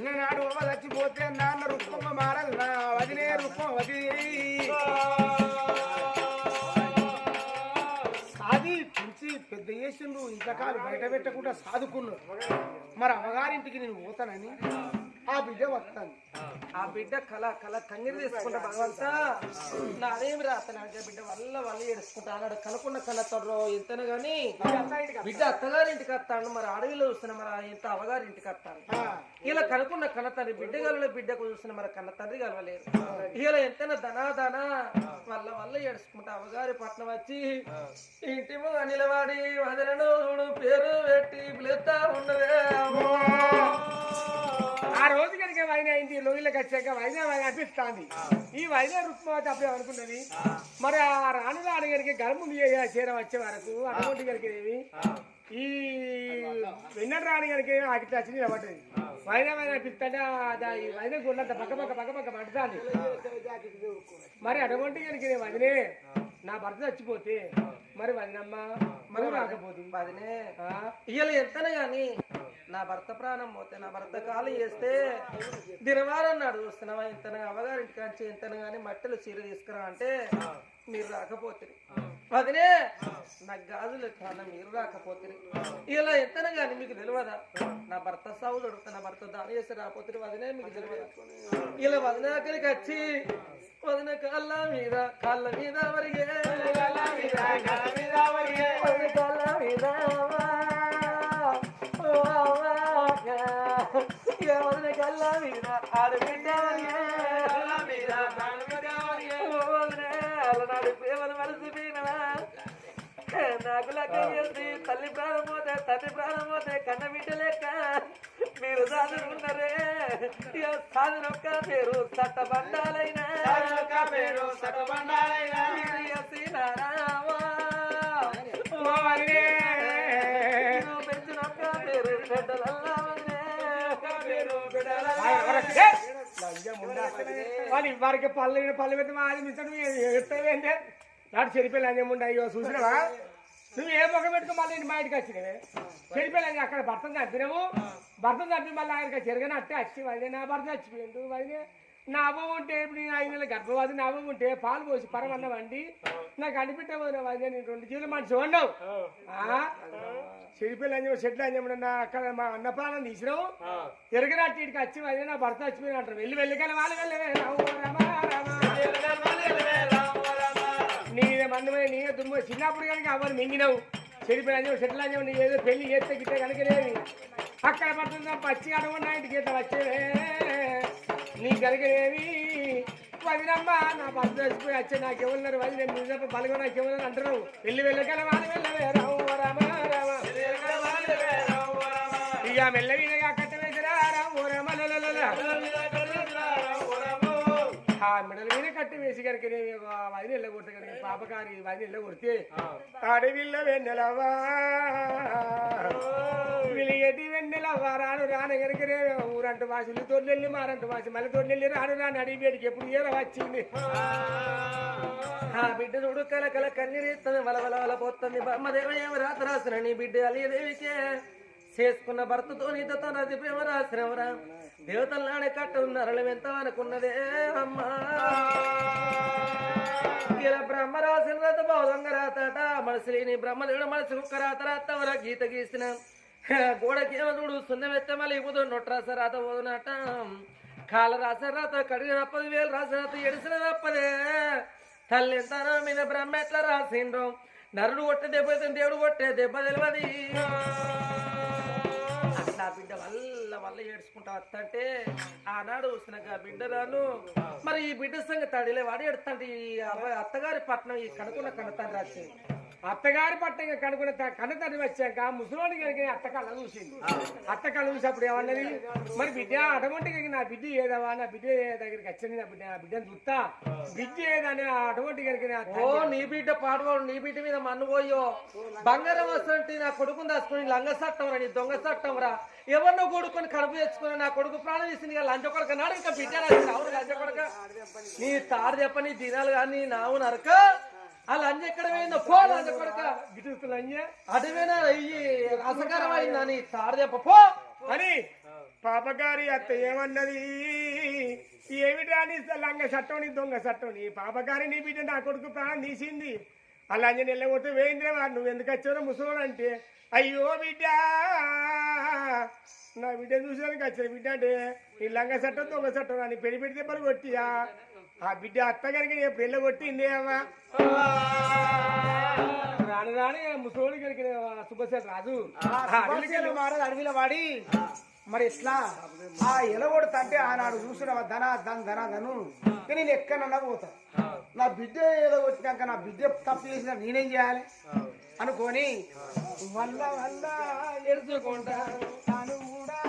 చిన్ననాడు అమ్మ చచ్చిపోతే నాన్న రుక్మమ్మ మారదు నా వదిలే రుక్మవతి సాది పిలిచి పెద్ద చేసిండ్రు. ఇంతకాలు బయట పెట్టకుండా సాదుకున్నాడు మరి అమ్మగారింటికి నేను పోతానని? ఆ బిడ్డ వస్తాను. ఆ బిడ్డ కళ కళ కంగిరి తీసుకుంటా భగవంత. నాదేమి రాత నా బిడ్డ వల్ల వల్ల ఏడుచుకుంటా అన్నాడు. కనుక్కున్న కన్నతర్రో ఎంతనే గాని బిడ్డ అత్తగారింటికి వస్తాను. మరి అడవిలో చూస్తున్నా మరి ఇంత అవగారింటికి వస్తాను. ఇలా కనుక్కున్న కన్న తండ్రి బిడ్డ గల బిడ్డకు చూస్తున్న మరి కన్న తండ్రి కలవలేదు ఇలా ఎంతైనా ధనా ధనా వల్ల వల్ల ఏడుచుకుంటా అవగారి పట్నం వచ్చి ఇంటి ముందు నిలబడి వదలను పేరు పెట్టి పిలుస్తా ఉండవే. ఆ రోజు కనుక వైన అయింది లోయలోకి వచ్చాక వైన వైన అనిపిస్తుంది. ఈ వైన రుక్మవతి అప్పుడే అనుకున్నది. మరి ఆ రాను రాను కనుక గర్భం చేర వచ్చే వరకు అటువంటి కనుక ఏమి? ఈ వెన్నర రాణి కనుక ఆకి వచ్చి నిలబడ్డది వైన వైన అనిపిస్తుంటే ఆ ఈ వైన గుళ్ళంత పక్క పక్క పక్క పక్క పడుతుంది. మరి అటువంటి కనుక వదిలే నా భర్త చచ్చిపోతే మరి వదినమ్మ? మరి రాకపోతుంది వదినే? ఇయ్యలు ఎంతనే గాని నా భర్త ప్రాణం పోతే నా భర్త కాలు చేస్తే దినవారం నాడు చూస్తున్నావా ఇంతనే అవగారింటి కాంచి ఎంతనే గాని మట్టెలు చీర తీసుకురా అంటే మీరు రాకపోతే వదినే నాకు గాజులు కాదు మీరు రాకపోతే ఇలా ఎంతనే గాని మీకు తెలియదా నా భర్త దొరుకుతా నా భర్త దాని చేసి రాకపోతే వదినే మీకు తెలియదా ఇలా వదిన అక్కడికి వచ్చి వదిన కాళ్ళ మీద కాళ్ళ మీద వరిగే కాళ్ళ మీద ఇక వదిన కాళ్ళ మీద ఆడబిడ్డ వరిగే. కాళ్ళ మీద అలనాడు ప్రేమను మనసు నాకు లెక్క చేసి తల్లి ప్రాణం పోతే తండ్రి ప్రాణం పోతే కన్న బిడ్డ లెక్క మీరు చదువుకున్నారే ఇక సాధనొక్క పేరు సట్టబండాలైనా పేరు సట్టబండాలైనా మీరు ఎస్సీనారావా. ఓ వాళ్ళు ఇవ్వరికి పళ్ళు పళ్ళు పెట్టి మాది మించడం ఎడతావేంటే నాడు చెరిపోయి లంజముండ అయ్యో చూసినావా? నువ్వు ఏ ముఖం పెట్టుకో మళ్ళీ మా ఇంటికి వచ్చినవే? చెరిపోయి అక్కడ భర్తను చంపినావు? భర్తను చంపి మళ్ళీ ఆయనకి చెరగని అట్టే వచ్చి వదిలే నా భర్త చచ్చిపోయిండు వదిలే నా అవ్వ ఉంటే ఇప్పుడు ఐదు నెలల గర్భవతి నా అవ్వ ఉంటే పాలు పోసి పరమన్న వండి నాకు అనిపెట్టే వదిలే వదిలే నేను రెండు జీవులు మనిషి ఉండవు చెడిపోయి లంజం చెట్లు లంజం అక్కడ మా అన్న ప్రాణం తీసినావు ఎరగనట్టు ఇక్కడికి వచ్చి వదిలే నా భర్త చచ్చిపోయిన అంటారు వెళ్ళి వెళ్ళి కానీ వాళ్ళు వెళ్ళవే. నీదే మందమే నీదే దుమ్ము చిన్నప్పుడు కనుక అవన్నీ మింగినావు చెడిపోయిన అంజం చెట్లు అంజం నీ ఏదో పెళ్ళి చేస్తే గిట్టే కనుక లేవి అక్కడ పడుతుందా పచ్చి అడగకుండా ఇంటికి గీత వచ్చేవే నీ కనుకనేవి వదినమ్మా నా భర్త చచ్చిపోయి వచ్చే నాకు ఎవరున్నారు? వదిలే నిజం బలగ నాకు ఎవరు అంటారు వెళ్ళి వెళ్ళగల వాళ్ళు వెళ్ళవే రాము రామా రామా ఇక మెల్లవినగా కట్టవేసరా రాము రామ. ఆ మెడల మీద కట్టి వేసి కనుక వదిలి వెళ్ళగొట్ట కనుక పాపకారి వదిలి వెళ్ళగొడితే అడవిల్ల వెన్నెలవా. విలిగటి రాను రాను కనుక ఊరంట వాసులు తోడెళ్ళి మారంట వాసి మళ్ళీ తోడెళ్ళి రాను రాను అడిగి వేడికి ఎప్పుడు ఏర వచ్చింది? ఆ బిడ్డ చూడు కల కల కన్నీరేస్తుంది వల వల వల పోతుంది. బ్రహ్మదేవ ఏమి రాత రాసిన నీ బిడ్డ అలియదేవికే. చేసుకున్న భర్తతో నీతో నది ప్రేమ రాసినవరా దేవతల నాడే కట్ట ఎంత అనుకున్నదే అమ్మా. ఇలా బ్రహ్మ రాసిన రాత బౌలంగ రాతట మనసులేని బ్రహ్మదేవుడు మనసు కుక్క రాత రాతవరా గీత గీసిన. గోడకి ఏమో చూడు సున్నం ఎత్తే మళ్ళీ ఇవ్వదు నొట్టరాస రాత పోదునట కాళ్ళ రాస రాత కడిగిన అప్పది వేలు రాస రాత ఎడిసిన తప్పదే తల్లి తన మీద బ్రహ్మ ఎట్లా రాసిండ్రు. నరుడు కొట్టే దెబ్బ దేవుడు కొట్టే దెబ్బ తెలియదు నా బిడ్డ వల్ల వల్ల ఏడ్చుకుంటా వస్తంటే ఆనాడు వచ్చినాక బిడ్డ రాను. మరి ఈ బిడ్డ సంగతి తడిలే వాడు ఎడుతుంటే ఈ అవ్వ- అత్తగారి పట్నం ఈ కనుకున్న కన్నతాన్ని రాసి అత్తగారి పట్ట త- కన్న తండ్రి వచ్చాక ముసలోని కనుక అత్త కళ్ళ చూసింది. అత్త కళ్ళ చూసినప్పుడు ఏమన్నది? మరి బిడ్డ అటువంటి నా బిడ్డ ఏదవా? నా బిడ్డ దగ్గరికి వచ్చింది? నా బిడ్డ బిడ్డను చూస్తా. బిడ్డ ఏదని అటువంటి కనుక నా ఓ నీ బిడ్డ పాడవాడు నీ బిడ్డ మీద మన్ను పోయో. బంగారం వస్తుంటే నా కొడుకుని దాచుకుని లంగ సట్టం రా నీ దొంగ సట్టం రా. ఎవరినో కొడుకుని కడుపు తెచ్చుకుని నా కొడుకు ప్రాణం తీసింది కదా లంచ కొడక నాడు ఇంకా బిడ్డ లంచ కొడక. నీ తాడు చెప్పని దినాలు కానీ నావు నరక. ఆ లంచ ఎక్కడ పోయిందో పో కొడక నీ అని పాపగారి అత్త ఏమన్నది? ఏమిటా నీ లంగ చట్టం నీ దొంగ చట్టం నీ పాపగారి నీ బిడ్డ నా కొడుకు ప్రాణం తీసింది. అలా నేను వెళ్ళగొట్టు వేయింద్రవా నువ్వు ఎందుకు వచ్చావు ముసలోడు అంటే? అయ్యో బిడ్డ నా బిడ్డ చూసేందుకు వచ్చిన బిడ్డ అంటే ఈ లంగ చట్టం దొంగ చట్టం అని పెళ్ళి పెడితే పని కొట్టియా ఆ బిడ్డ అత్తగారికి నేను పెళ్ళ కొట్టింది అమ్మా రాని రాని ముసలోడి గడికి సుబ్బసేట రాజు. మారదు అడవిలో వాడి. మరి ఎట్లా? ఆ ఎలగొడు తంటే ఆనాడు చూసిన ధన ధన ధన ధను. నేను ఎక్కడన్నా పోతా. నా బిడ్డ ఎలగొట్టినాక నా బిడ్డ తప్పు చేసిన నేనేం చేయాలి? అనుకొని వల్ల వల్ల ఎడుచుకుంటా తాను కూడా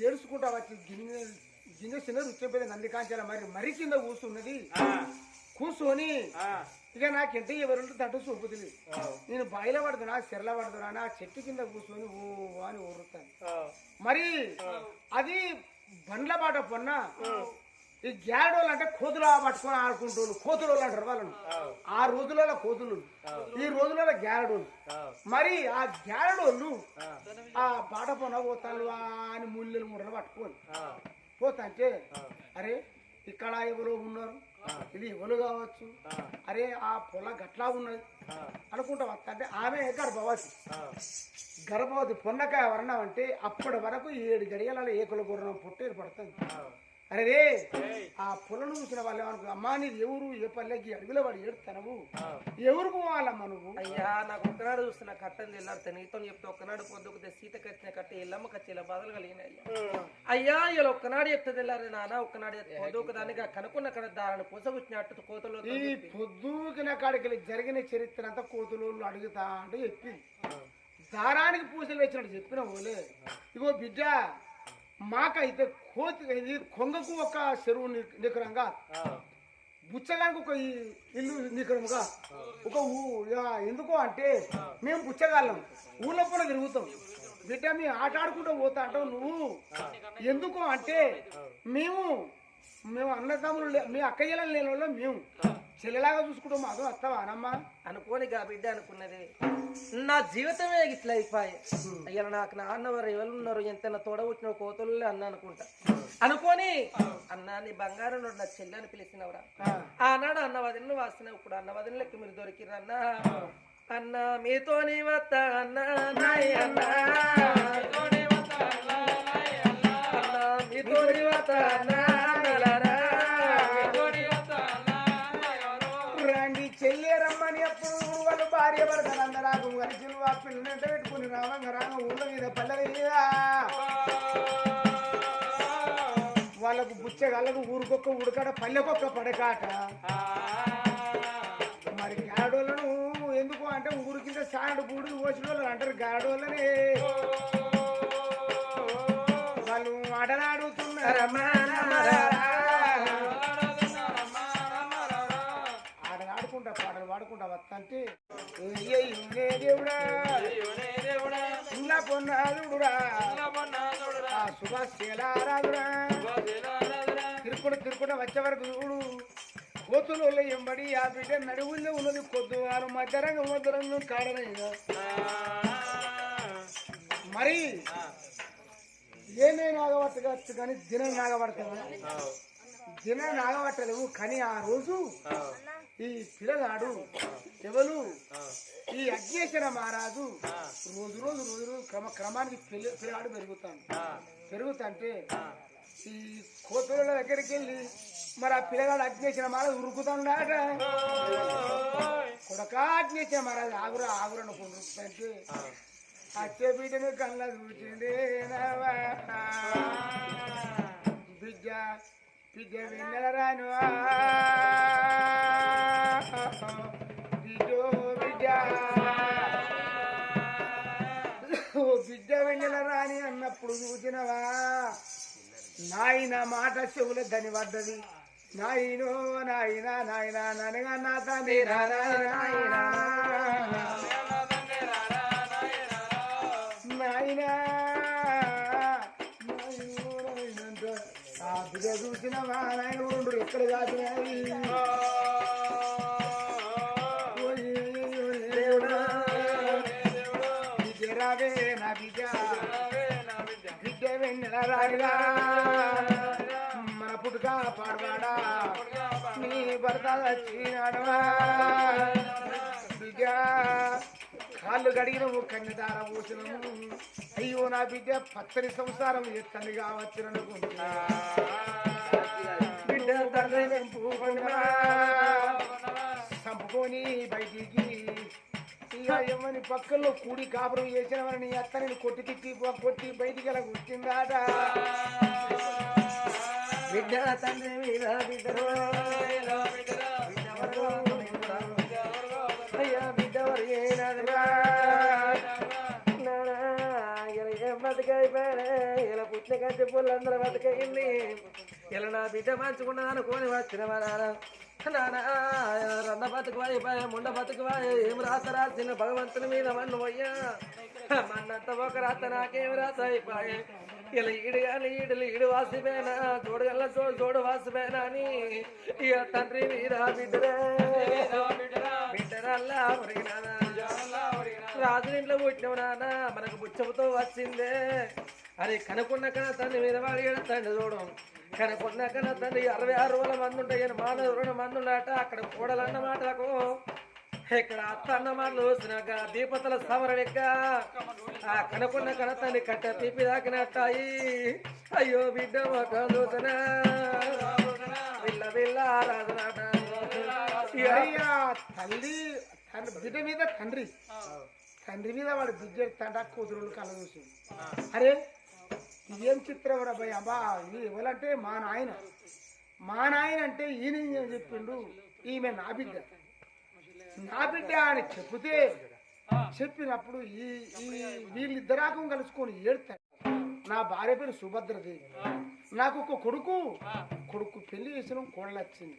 ఏడుచుకుంటా వచ్చి గిన్నె గిన్నె చిన్న రుచిపోయింది నంది కాంచాల మరి మరి కింద కూర్చున్నది. కూర్చొని ఇక నాకెంత ఎవరుంటే తట్టు చూపుతుంది నేను బాయిల పడుతున్నా చెరల పడుతున్నా నా చెట్టు కింద కూర్చొని ఓ అని ఊరుతాను. మరి అది బండ్ల బాట పొన్న ఈ గ్యాడోళ్ళు అంటే కోతులు పట్టుకొని ఆడుకుంటూ కోతులు అంటారు వాళ్ళను. ఆ రోజులలో కోతులు ఈ రోజులలో గ్యారడోళ్ళు మరి ఆ గ్యారడోళ్ళు ఆ. పాట పొన పోతాను అని ముళ్ళు ముడలు పట్టుకొని పోతా అంటే అరే ఇక్కడ ఎవరో ఉన్నారు. ఇది ఎవరు కావచ్చు? అరే ఆ పొల గట్లా ఉన్నది. అనుకుంటా అంటే ఆమె గర్భవతి. గర్భవతి పొన్నకాయ వర్ణం అంటే అప్పటి వరకు ఏడు గడియలలో ఏకుల గుర్రం పుట్టేది పడుతుంది. అరే ఆ పొలను చూసిన వాళ్ళు ఏమనుకో అమ్మా నీది ఎవరు? ఏ పల్లెకి అడవిలో వాడు ఏడుతానవు. ఎవరు పోవాలమ్మా నువ్వు? అయ్యా నాకు ఒక్కనాడు చూస్తున్న కట్టలు తెల్లారితే నీతో చెప్తే ఒక్కనాడు పొద్దుకుతే సీత కట్టిన కట్ట ఎల్లమ్మ కచ్చి ఇలా బాధలు కలిగినాయి అయ్యా. అయ్యా ఇలా ఒక్కనాడు చెప్తే తెల్లారి నాన్న ఒక్కనాడు పొద్దుకు దానికి కనుక్కున్న కడ దాని పూసగుచ్చినట్టు కోతలో ఈ పొద్దుకిన కాడికి జరిగిన చరిత్ర అంతా కోతులు అడుగుతా అంటే చెప్పింది దారానికి పూసలు వేసినట్టు చెప్పిన ఓలే ఇగో బిడ్డ మాకైతే కోతి ఇది కొంగకు ఒక చెరువు నికరంగా బుచ్చగానికి ఒక ఇల్లు నికరముగా ఒక ఎందుకు అంటే మేము బుచ్చగాళ్ళం ఊళ్ళో కూడా తిరుగుతాం. బిడ్డ మేము ఆట ఆడుకుంటూ పోతా అంటావు నువ్వు. ఎందుకు అంటే మేము మేము అన్నదమ్ములు మీ అక్కయ్యల లేని వాళ్ళు మేము. చెల్లెలాగా చూసుకుంటాం మాకు వస్తావా అనమ్మా అనుకోని గా బిడ్డ అనుకున్నది. నా జీవితమే ఇట్లా అయిపోయి. అయ్యా నాకు నాన్న వారు ఎవరు ఉన్నారు ఎంత తోడ వచ్చిన కోతలు అన్న అనుకుంటా. అనుకోని అన్న నీ బంగారం నా చెల్లని పిలిచినవరా? ఆనాడు అన్న వాసిన ఇప్పుడు అన్న వదిలికి మీరు దొరికిర్రు అన్న. అన్న మీతోని వత్త అన్న నాయ వాళ్ళు భార్య భర్తలు అందరాకు ఆ పెట్టుకుని రావంగ రామ ఊళ్ళ మీద పల్లెల మీద. వాళ్ళకు బుచ్చగాళ్ళకు ఊరికొక్క ఉడకడ పల్లెకొక్క పడకాట. మరి గాడోళ్ళను ఎందుకు అంటే ఊరి కింద సాండు గూడు పోసిన వాళ్ళు అంటారు గాడోళ్ళని వాళ్ళు ఆటలాడుతున్నారు ఆటలు ఆడుకుంటా పాటలు పాడుకుంటా వస్తంటే ఏ దేవుడా. పొన్నాదుడురా. శీలారాదురా తిరుకుడు తిరుకుడు వచ్చే వరకు చూడు. కోతులు ఎంబడి ఆ బిడ్డ నడువుల్లో ఉన్నది కొద్దు వారు మధ్యరంగం మధ్యరంగం కాడనైనా మరి ఏమే నాగబట్టవచ్చు కానీ దినం నాగబడతావా దినం నాగబట్టలేవు కానీ ఆ రోజు ఈ పిల్లగాడు ఎవరు? ఈ అజ్ఞేశ్వర మహారాజు రోజు రోజు రోజు రోజు క్రమ క్రమానికి పిల్ల పిల్లగాడు పెరుగుతాడు. పెరుగుతుంటే ఈ కోతుల దగ్గరికి వెళ్ళి మరి ఆ పిల్లగాడు అజ్ఞేశ్వర మహారాజు ఉరుకుతాడాట. కొడక అజ్ఞేశ్వర మహారాజు ఆగురా ఆగురా ఉరుకుతుంటే అచ్చే బిడ్డను కళ్ళ చూచిండే బిడ్డ రాను బిడ్డ వెన్నెల రాని అన్నప్పుడు చూసినవా నాయన మాట చెవుల దని వద్దది నాయనో నాయన నాయన ననగా నా తండ్రి నాయన నాయనా ఆ చూసిన నాయన రెండు ఎక్కడ కాచినాయి ఓయ్ నా బిడ్డ బిడ్డ వెన్నెల రాగా మన పుట్టుక పాడవాడా. నీ భర్త వచ్చినాడవా బిడ్డ కాళ్ళు గడిగిన కన్యదార పోసినము అయ్యో నా బిడ్డ పచ్చని సంసారం ఎత్తండి కావచ్చు బిడ్డ తండ్రి చంపుకొని బయటికి ఇక ఏమని పక్కల్లో కూడి కాపురం చేసిన వారిని అత్తని కొట్టి తిట్టి కొట్టి బయటికి అలా కూర్చుందాట. బిడ్డ తండ్రి మీద బతికైపోయానే ఇలా పుట్టిన కంటే పుల్లందరూ బతికయింది ఇలా నా బిడ్డ మంచుకున్నది అనుకోని వచ్చిన నాన్న నానా రన్న బతుకు అయిపోయా ముండ బతుకు ఏం రాత రాసిన భగవంతుని మీద మన్ను అయ్యా మన్నంత ఒక రాత నాకేం రాత అయిపోయే. ఇలా ఈడు కానీ ఈడులు ఈడు వాసిపోయినా. చూడగల చూడు చూడు వాసిపోయినా అని ఇక తండ్రి మీద బిడ్డరే. బిడ్డరల్లా మురిగినానా. రాజు ఇంట్లో పుట్టినవు నాన్న మనకు బుచ్చముతో వచ్చిందే. అరే కనుకున్న కన తండ్రి మీద వాడి తండ్రి చూడు. కనుకున్న కన తండ్రి అరవై ఆరు వేల మంది ఉంటాయి కానీ మానవ రెండు మంది ఉన్నాట అక్కడ కూడలన్న మాటలకు. ఇక్కడ అత్త అన్న మాటలు చూసినాక దీపతల సమరణిక ఆ కనుకున్న కన తండ్రి కట్ట తీపి దాకినట్టాయి. అయ్యో బిడ్డ ఒక రాజునాట అయ్యా తల్లి తండ్రి బిడ్డ మీద తండ్రి. తండ్రి మీద వాడు బిడ్డ కూతురులు కళ్ళ చూసి. అరే ఏం చిత్రం రా భయ అబ్బా ఇది ఎవరంటే మా నాయన. మా నాయన అంటే ఈయన ఏం చెప్పిండు? ఈమె నా బిడ్డ. నా బిడ్డ అని చెప్తే చెప్పినప్పుడు ఈ ఈ వీళ్ళిద్దరాకం కలుసుకొని ఏడుతాడు నా భార్య పేరు సుభద్రదేవి నాకు ఒక కొడుకు. కొడుకు పెళ్ళి చేసిన కోడలు వచ్చింది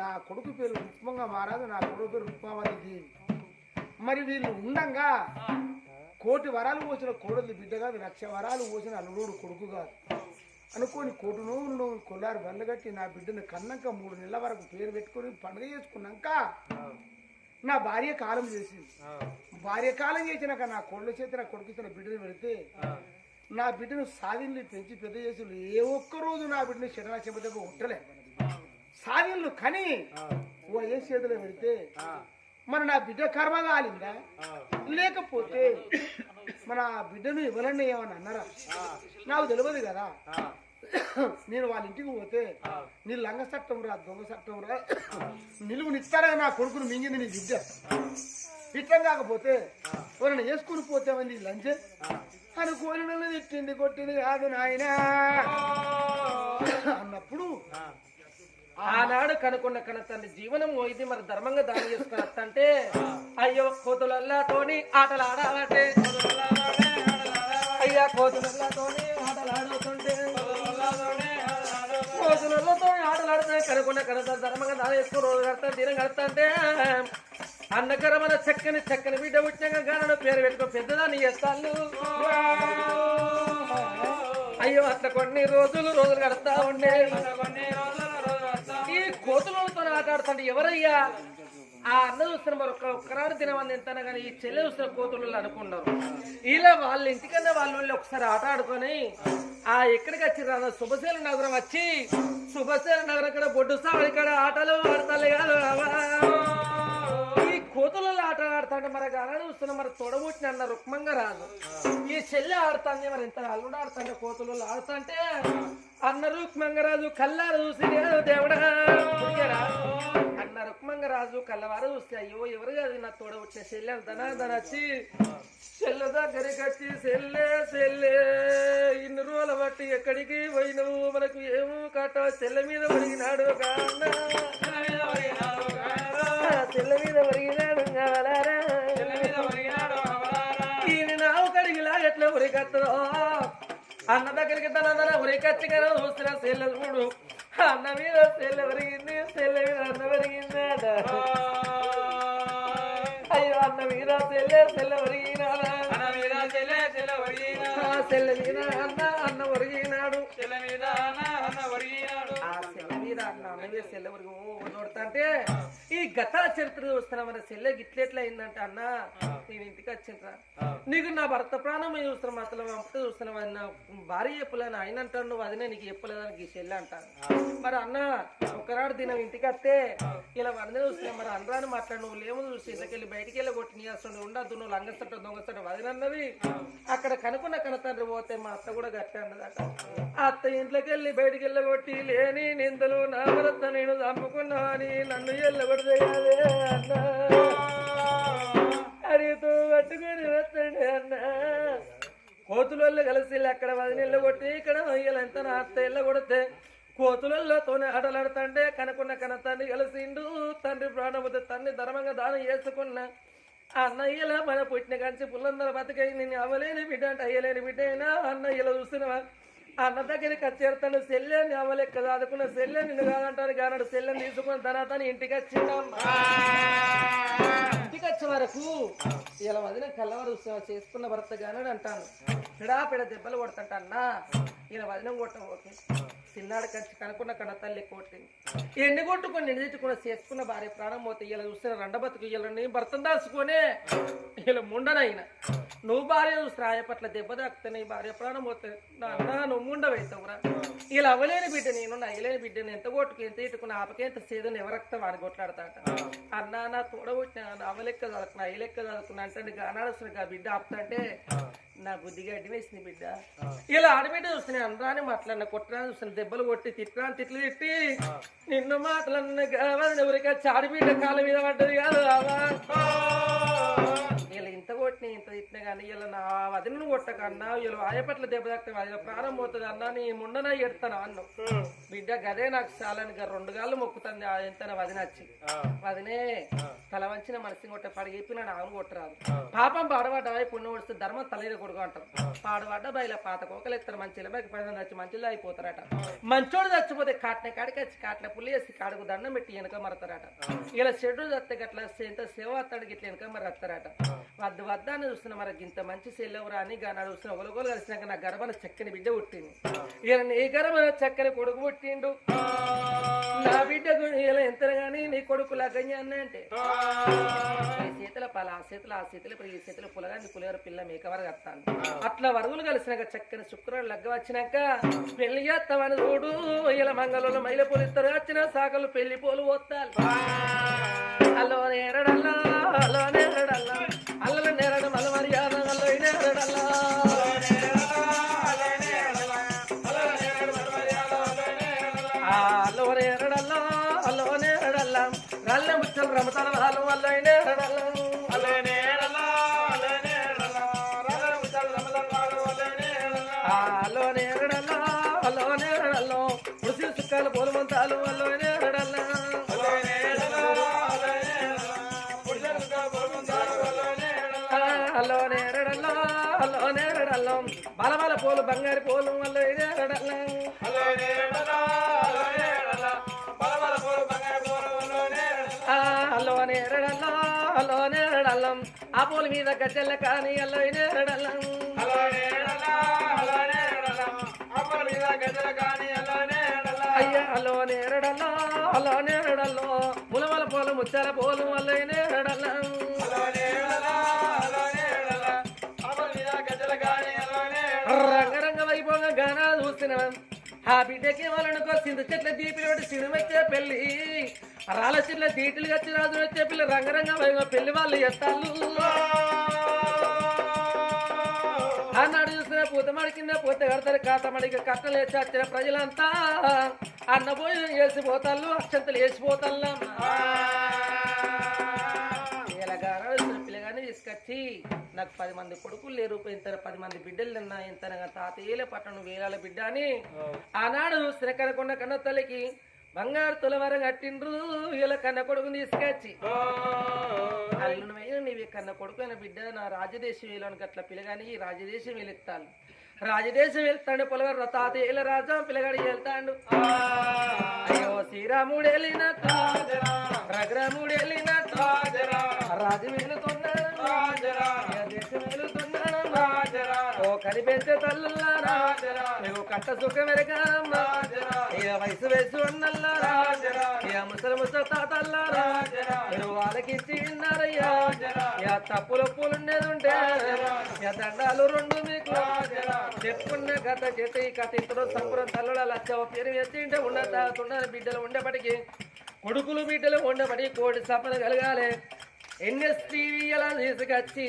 నా కొడుకు పేరు రుక్మంగా మారాదు నా కొడుకు పేరు రుక్మావతి దేవి మరి వీళ్ళు ఉండంగా. కోటి వరాలు పోసిన కోడలు బిడ్డగా లక్ష వరాలు పోసిన అల్లుడు కొడుకు కాదు. అనుకోని కోటి నువ్వు కొల్లారు బండ్లు కట్టి నా బిడ్డను కన్నాక మూడు నెలల వరకు పేరు పెట్టుకొని పండుగ చేసుకున్నాక నా భార్య కాలం చేసింది. భార్య కాలం చేసినాక నా కోళ్ళ చేతి నా కొడుకు ఇచ్చిన బిడ్డను పెడితే నా బిడ్డను సాధిన్లు పెంచి పెద్ద చేసి ఏ ఒక్క రోజు నా బిడ్డను శరణ చెబుతకు ఉండలే సాధిన్లు కని ఓ ఏ చేతిలో పెడితే మరి నా బిడ్డ కర్మ కాలిందా? లేకపోతే మన బిడ్డను ఇవ్వాలని ఏమని అన్నారా? నాకు తెలియదు కదా. నేను వాళ్ళ ఇంటికి పోతే నీ లంగ చట్టం రా దొంగ చట్టం రా. నిలువునిస్తారా నా కొడుకును మింగింది నీ విద్య ఇట్లం కాకపోతే ఎవరైనా వేసుకుని పోతామని లంచే? అనుకోని తిట్టింది కొట్టింది కాదు నాయనా. అన్నప్పుడు ఆనాడు కనుక్కున్న కన తన జీవనం ఇది మరి ధర్మంగా దానం చేసుకుని వస్తంటే అయ్యో కోతులల్లాతోని ఆటలాడాలంటే అయ్యా ఆటలు కోతులతో ఆటలు కనుకున్న కనుక్కున్న కన తన ధర్మంగా దానం చేసుకుని రోజు కడతా దినం కడతా అంటే అన్నకరమైన చక్కని చక్కని బిడ్డ పుట్టినాక గానను పేరు పెట్టుకో పెద్దదాన్ని చేస్తాను అయ్యో అట్లా కొన్ని రోజులు రోజులు కడతా ఉండే. ఈ కోతులతో ఆట ఆడుతుంటే ఎవరయ్యా? ఆ అన్న చూస్తున్న మరి ఒక్క ఒక్కరాడు తినమని ఎంత కానీ ఈ చెల్లె చూస్తున్న కోతులు అనుకున్నారు ఇలా వాళ్ళ ఇంటికన్నా వాళ్ళు వెళ్ళి ఒకసారి ఆట ఆడుకొని ఆ ఎక్కడికి వచ్చిర్రు శుభశీల నగరం వచ్చి శుభశీల నగరం ఇక్కడ బొడ్డు సాగు ఇక్కడ ఆటలు ఆడతాలే కాదు ఈ కోతులలో ఆట ఆడుతాంటే మరి గాన చూస్తున్న మరి తొడబుట్టిన అన్న రుక్మంగా రాదు. ఈ చెల్లె ఆడుతుంది మరి ఇంత అల్లుడు ఆడుతుంటే కోతులలో ఆడుతుంటే అన్న రుక్మంగరాజు కల్లారు చూసి "లేదు దేవుడా. ఉరికేరా?" అన్న రుక్మంగరాజు కల్లవారు చూస్తే అయ్యో ఎవరు కాదు నా తోడబుట్టిన చెల్లె అంతనా దాని వచ్చి చెల్లె దగ్గరికి వచ్చి సెల్లే సెల్లే ఇన్ని రోజుల బట్టి ఎక్కడికి పోయినవు? మనకు ఏమో కట్ట చెల్లె మీద పడిగినాడు కాన్నా చెల్ల మీద ఒరిగినాడు కావాలారా? ఈయన నావు కడిగిలా ఎట్లా ఉరికత్తదో. అన్న దగ్గరికి తన తన ఉరికచ్చి కదా చూసిన సెల్ల చూడు. అన్న మీద సెల్ల ఒరిగింది సెల్ల మీద అన్న ఒరిగిందాడ అయ్యో అన్న మీద సెల్ల సెల్ల ఒరిగినాడా. ఆ సెల్ల మీద అన్న అన్న ఒరిగినాడు. ఆ సెల్ల మీద అన్న అన్న మీద సెల్ల ఒరిగి ఓడతాంటే ఈ గత చరిత్ర చూస్తున్నా మన సెల్ల గిట్లెట్లా అయిందంటే అన్న నేను ఇంటికి వచ్చిండ్రా. నీకు నా భర్త ప్రాణం చూస్తున్నా అసలు అప్పుడు చూస్తున్నా నా భార్య చెప్పలేను ఆయన అంటాడు నువ్వు అదినే నీకు చెప్పలేదని ఈ చెల్లి అంటాను మరి అన్న ఒకనాడు దినం ఇంటికి వస్తే ఇలా వదిన చూస్తున్నా మరి అనరాని మాట్లాడు నువ్వు లేము చూసి ఇంటికెళ్ళి బయటికి వెళ్ళి కొట్టి నీ అసలు ఉండద్దు నువ్వు లంగస్తట దొంగస్తట వదిన అన్నది. అక్కడ కనుక్కున్న కనతండ్రి పోతే మా అత్త కూడా గట్టి అన్నదట. ఆ. అత్త ఇంట్లోకి వెళ్ళి బయటికి వెళ్ళగొట్టి లేని నిందలు నా భర్త నేను చంపుకున్నా అని నన్ను వెళ్ళగొడితే కాదే అన్నా పట్టుకొని వస్తాడు అన్న కోతులలో కలిసి అక్కడ వదిన కొట్టి ఇక్కడ ఎంత నా కొడితే ఇళ్ళ కొడితే కోతులతోనే ఆటలాడుతుంటే కనుకున్న కన తండ్రి కలిసిండు. తండ్రి ప్రాణముతో తండ్రి ధర్మంగా దానం చేసుకున్న అన్నయ్యల మన పుట్టిన కంచి పుల్లందరూ బతికై నేను అవ్వలేని బిడ్డ అంటే అయ్యలేని బిడ్డ అయినా అన్నయ్యలో చూసినవా? అన్న దగ్గరికి వచ్చేస్తాను సెల్లెని అవ్వలెక్క చదువుకున్న సెల్లె నిన్ను కాదంటాను కానాడు సెల్లెని తీసుకున్న తర్వాత ఇంటికి వచ్చిందాం ఇంటికి వచ్చే వరకు ఇలా వదిన కల్లవారు చేసుకున్న భర్త గానని అంటాను. పిడా పిడ దెబ్బలు కొడుతుంటా అన్న? ఇలా వదినం కొట్టం ఓకే? చిన్నాడు కంచి కనుక్కున్న కన్న తల్లి కోటి. ఎన్ని కొట్టుకుని ఎండి చేసుకున్న భార్య ప్రాణం పోతే ఇలా చూస్తే రెండ బతుకు ఇలా నీ భర్తను దాచుకొని ఇలా ముండనైన. నువ్వు భార్య చూస్తే ఆయన పట్ల దెబ్బ తాకితే నీ భార్య ప్రాణం పోతే నాన్న నువ్వు ముండవేస్తావురా ఇలా అవ్వలేని బిడ్డ నేను నా అయ్యలేని బిడ్డను ఎంత కొట్టుకు ఎంత ఇట్టుకున్న ఆపకేంత సేదని వాడి కొట్లాడతాట. అన్న నా తోడబుట్టిన నా అవలెక్క చదువుకున్నా అయ్యలెక్క చదువుకున్నా అంటే గానాడుస్తున్న బిడ్డ బిడ్డ అంటే నా బుద్ధిగా అడ్డి వేసింది బిడ్డ. ఇలా ఆడబిడ్డ చూస్తున్నాయి అందరాని మాట్లాడిన కొట్టరా చూస్తున్న దెబ్బలు కొట్టి తిట్టరా తిట్లు తిట్టి నిన్ను మాటలన్న కావాలి ఎవరికి వచ్చి ఆడబిడ్డ కాళ్ళ మీద పడ్డది కాదు ఆవా. కొట్టిన ఇంత తిట్టిన కానీ ఇలా నా వదిలిని కొట్టకన్నా ఇలా వాయపట్ల దెబ్బ తాకితే వాళ్ళ ప్రాణం పోతుంది అన్నా నీ ముండన ఎడతాను అన్ను. బిడ్డ గదే నాకు చాలని రెండు గాళ్ళు మొక్కుతుంది ఆ ఎంత వదిన వచ్చి. వదినే తల వంచిన మనసుని కొట్టే పడిగిపి నా ఆవును కొట్టరాదు. పాపం పాడబడ్డ పుణ్యం వస్తే ధర్మం తలైన కొడుకు అంటారు. పాడబడ్డ బయల పాత కోకలు ఎత్తారు మంచి ఇళ్ళకి పైన వచ్చి మంచిలో అయిపోతారట. మంచోడు చచ్చిపోతే కాటిన కాడికి వచ్చి కాటిన పుల్లి వేసి కాడుకు దండం పెట్టి వెనక మరతారట. ఇలా చెడు చస్తే గట్ల ఎంత సేవ అత్తాడు గిట్ల వెనక మరి వస్తారట వద్ద అద్దాన్ని చూస్తున్నా మనకి ఇంత మంచి సెల్లెవరా అని గానా చూస్తున్నా. ఒలగోలు కలిసినాక నా గర్భన చక్కని బిడ్డ పుట్టింది. ఇలా నీ గర్భన చక్కని కొడుకు పుట్టిండు. నా బిడ్డ ఇలా ఎంత కానీ నీ కొడుకు లగ్గని అన్నంటే అంటే ఈ చేతుల పాల ఆ చేతులు ఆ చేతుల ఇప్పుడు ఈ చేతుల పులగా నీ పులిగారు పిల్ల మేకవరకు వస్తాను అట్లా వరుగులు కలిసినాక చక్కని శుక్రవారం లగ్గ వచ్చినాక పెళ్ళి చేస్తామని చూడు. ఇలా మంగళంలో మైల పూలు ఇస్తారు వచ్చిన సాకలు పెళ్ళి పూలు పోతాలి. అల్లో నేరడల్లా అల్లో నేరడల్లా అల్లల నేరడ మల మర్యాద అల్లో నేరడల్లా. ఆ అల్లో నేరడల్లా అల్లో నేరడల్లా. రల్ల ముచ్చలు రమతల వాళ్ళు అల్లో పూలు బంగారు పూలు అల్లో నేరడల్లా ఆ, అల్లో నేరడల్లో అల్లో నేరడల్లం ఆ పూల మీద గజ్జెల్ల కానీ అల్లో నేరడల్లం అయ్యా అల్లో నేరడల్లో అల్లో నేరడల్లో ములమల పూల ముచ్చాల పోలు వల్లనే రంగరంగ ఆ బిడ్డకి వాళ్ళనుకో సింధు చెట్ల దీపిలు పెట్టి సినిమచ్చే పెళ్ళి. రాళ్ళ చెట్ల దీటులు వచ్చి రాజు వచ్చే పిల్ల రంగరంగ పెళ్ళి వాళ్ళు ఎత్తాలు అన్నాడు చూసిన పూతమడి కింద పూత కడతారు కాతమడికి కట్టలు వేసి వచ్చిన ప్రజలంతా అన్న భోజనం వేసిపోతాళ్ళు అక్షంతలు వేసిపోతాళ్ళు తీసుకొచ్చి నాకు పది మంది కొడుకులు లేరు ఇంత పది మంది బిడ్డలు తిన్నా ఇంతనగా తాతయ్యలే పట్టణం వేలాల బిడ్డ అని ఆనాడు శ్రీకరకొండ కన్న తల్లికి బంగారు తులవరం కట్టిండ్రు ఇలా కన్న కొడుకుని తీసుకొచ్చి. నీవి కన్న కొడుకైన బిడ్డ నా రాజదేశం వేలోనికి అట్లా పిల్లగాని ఈ రాజదేశం వెళుతాను రాజదేశం వెళ్తాడు పొలగారు తాతయ్యల రాజా పిల్లగాడు వెళ్తాడు. అయ్యో శ్రీరాముడు వెళ్ళినట్టు రఘురాముడు వెళ్ళినట్టు రాజు వెళుతున్నాడు కనిపెంచే తల్లులారా నువ్వు కట్ట సుఖం ఎరగారమ్మా ఇక వయసు వయసు అన్నల్లారా ఇక ముసలి ముసలి తాతల్లారా మీరు వాళ్ళకిచ్చి విన్నారయ్యా. ఇక తప్పులు ఒప్పులుండేది ఉంటే దండాలు రెండు మీకు. చెప్పుకున్న కథ చేత కథ ఇంతలో సంపురం తల్లుల లచ్చ. పేరు ఎత్తింటే ఉన్న తుండని బిడ్డలు ఉండేపటికి కొడుకులు బిడ్డలు ఉండబడి కోడి సంపద కలగాలి. ఎన్ఎస్టీవీ ఇలా తీసుకొచ్చి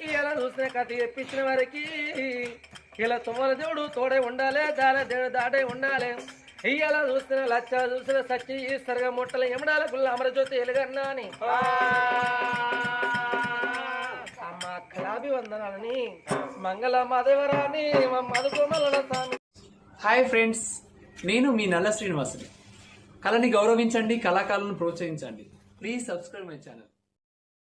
ఇలా చూసిన కథ చెప్పించిన వారికి ఇలా తుమ్మల దేవుడు తోడే ఉండాలి దాని దేవుడు దాడే ఉండాలి. ఇయ్యాల చూసిన లచ్చ చూసిన సచ్చి ఈశ్వరగా ముట్టలు ఎమడాల గుల్ల అమరజ్యోతి ఎలుగన్నా అని అమ్మ కళాభి వందనాలని మంగళ మాదేవరాని మధుకోమల స్వామి. హాయ్ ఫ్రెండ్స్ నేను మీ నల్ల శ్రీనివాసుని. కళని గౌరవించండి కళాకారులను ప్రోత్సహించండి. Please subscribe my channel.